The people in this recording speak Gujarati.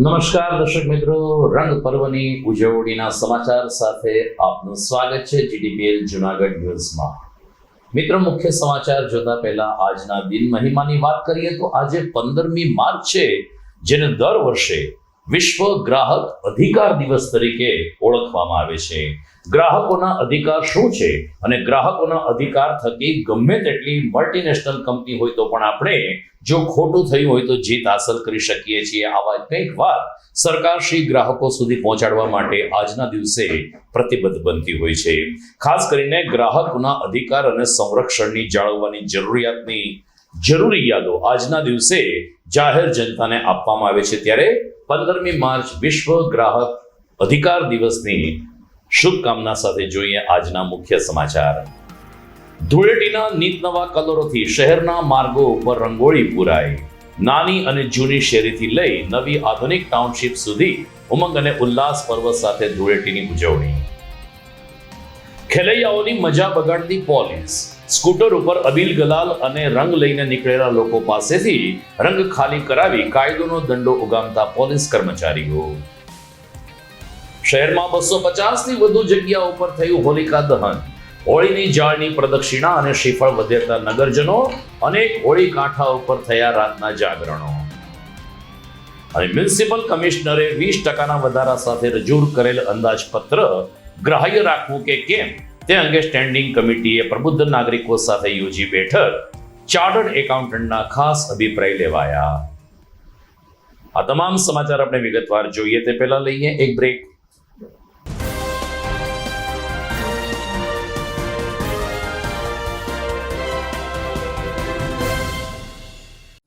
નમસ્કાર દર્શક મિત્રો રંગ પર્વની ઉજવણીના સમાચાર સાથે આપનું સ્વાગત છે જીડીપીએલ જુનાગઢ ન્યૂઝમાં. મિત્રો, મુખ્ય સમાચાર જોતા પહેલા આજના દિન મહિમાની વાત કરીએ તો આજે પંદરમી માર્ચ છે, જેને દર વર્ષે વિશ્વ ગ્રાહક અધિકાર દિવસ તરીકે ઓળખવામાં આવે છે. ગ્રાહકોના અધિકાર શું છે? અને ગ્રાહકોના અધિકાર થકી ગમે તેટલી મલ્ટીનેશનલ કંપની હોય તો પણ આપણે જો ખોટું થયું હોય તો જીત હાંસલ કરી શકીએ છીએ. આવા કંઈક વાત સરકાર શ્રી ગ્રાહકો સુધી પહોંચાડવા માટે આજના દિવસે પ્રતિબદ્ધ બનતી હોય છે. ખાસ કરીને ગ્રાહકોના અધિકાર અને સંરક્ષણની જાળવવાની જરૂરિયાતની જરૂરી યાદો આજના દિવસે જાહેર જનતાને આપવામાં આવે છે. ત્યારે પંદરમી માર્ચ વિશ્વ ગ્રાહક અધિકાર દિવસની શુભકામના સાથે જોઈએ આજના મુખ્ય સમાચાર. ધૂળેટીના નીત નવા કલરોથી શહેરના માર્ગો ઉપર રંગોળી પુરાઈ. નાની અને જૂની શેરીથી લઈ નવી આધુનિક ટાઉનશીપ સુધી ઉમંગ અને ઉલ્લાસ પર્વ સાથે ધૂળેટીની ઉજવણી. ખેલૈયાઓની મજા બગાડતી પોલીસ. સ્કૂટર ઉપર અબીલ ગલાલ અને રંગ લઈને નીકળેલા લોકો પાસેથી રંગ ખાલી કરાવી કાયદોનો દંડો ઉગામતા પોલીસ કર્મચારીઓ. શહેરમાં બસો પચાસથી વધુ જગ્યા ઉપર થયું હોલિકા દહન. હોળીની જાળની પ્રદક્ષિણા અને શ્રીફળ વધેરતા નગરજનો અનેક હોળી કાંઠા ઉપર થયા રાતના જાગરણો. અને મ્યુનિસિપલ કમિશનરે વીસ ટકાના વધારા સાથે રજૂ કરેલ અંદાજપત્ર ગ્રાહ્ય રાખવું કે કેમ? તે અંગે સ્ટેન્ડિંગ કમિટીએ પ્રબુદ્ધ નાગરિકો સાથે યોજી બેઠક. ચાર્ટર્ડ એકાઉન્ટન્ટના ખાસ અભિપ્રાય લેવાયા. આ તમામ સમાચાર આપણે વિગતવાર જોઈએ તે પહેલા લઈએ એક બ્રેક